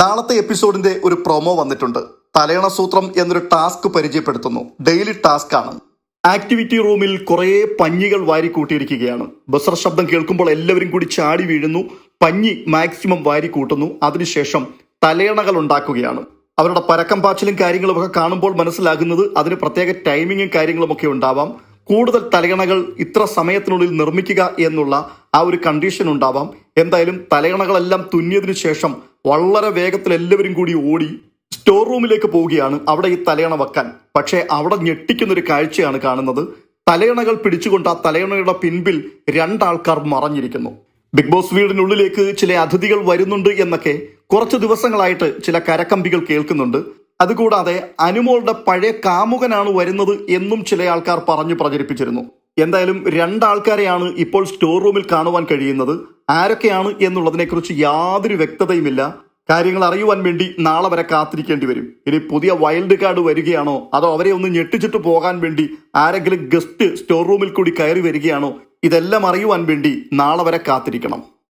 നാളത്തെ എപ്പിസോഡിന്റെ ഒരു പ്രൊമോ വന്നിട്ടുണ്ട്. തലയണ സൂത്രം എന്നൊരു ടാസ്ക് പരിചയപ്പെടുത്തുന്നു. ഡെയിലി ടാസ്ക് ആണ്. ആക്ടിവിറ്റി റൂമിൽ കുറേ പഞ്ഞികൾ വാരി കൂട്ടിയിരിക്കുകയാണ് ബസർ ശബ്ദം കേൾക്കുമ്പോൾ എല്ലാവരും കൂടി ചാടി വീഴുന്നു. പഞ്ഞി മാക്സിമം വാരി കൂട്ടുന്നു അതിനുശേഷം തലയണകൾ ഉണ്ടാക്കുകയാണ്. അവരുടെ പരക്കം പാച്ചിലും കാര്യങ്ങളും ഒക്കെ കാണുമ്പോൾ മനസ്സിലാകുന്നത് അതിന് പ്രത്യേക ടൈമിങ്ങും കാര്യങ്ങളും ഒക്കെ ഉണ്ടാവാം. കൂടുതൽ തലയണകൾ ഇത്ര സമയത്തിനുള്ളിൽ നിർമ്മിക്കുക എന്നുള്ള ആ ഒരു കണ്ടീഷൻ ഉണ്ടാവാം. എന്തായാലും തലയണകളെല്ലാം തുന്നിയതിനു ശേഷം വളരെ വേഗത്തിൽ എല്ലാവരും കൂടി ഓടി സ്റ്റോർ റൂമിലേക്ക് പോവുകയാണ്. അവിടെ ഈ തലയണ വെക്കാൻ. പക്ഷേ അവിടെ ഞെട്ടിക്കുന്ന ഒരു കാഴ്ചയാണ് കാണുന്നത്. തലയണകൾ പിടിച്ചുകൊണ്ട് ആ തലയണയുടെ പിൻപിൽ രണ്ടാൾക്കാർ മറഞ്ഞിരിക്കുന്നു. ബിഗ് ബോസ് വീടിനുള്ളിലേക്ക് ചില അതിഥികൾ വരുന്നുണ്ട് എന്നൊക്കെ കുറച്ച് ദിവസങ്ങളായിട്ട് ചില കരക്കമ്പികൾ കേൾക്കുന്നുണ്ട്. അതുകൂടാതെ അനുമോളുടെ പഴയ കാമുകനാണ് വരുന്നത് എന്നും ചില ആൾക്കാർ പറഞ്ഞു പ്രചരിപ്പിച്ചിരുന്നു. എന്തായാലും രണ്ടാൾക്കാരെയാണ് ഇപ്പോൾ സ്റ്റോർ റൂമിൽ കാണുവാൻ കഴിയുന്നത്. ആരൊക്കെയാണ് എന്നുള്ളതിനെക്കുറിച്ച് യാതൊരു വ്യക്തതയുമില്ല. കാര്യങ്ങൾ അറിയുവാൻ വേണ്ടി നാളെ വരെ കാത്തിരിക്കേണ്ടി വരും. ഇനി പുതിയ വൈൽഡ് കാർഡ് വരികയാണോ? അതോ അവരെ ഒന്ന് ഞെട്ടിച്ചിട്ട് പോകാൻ വേണ്ടി ആരെങ്കിലും ഗസ്റ്റ് സ്റ്റോർ റൂമിൽ കൂടി കയറി വരികയാണോ? ഇതെല്ലാം അറിയുവാൻ വേണ്ടി നാളെ വരെ കാത്തിരിക്കണം.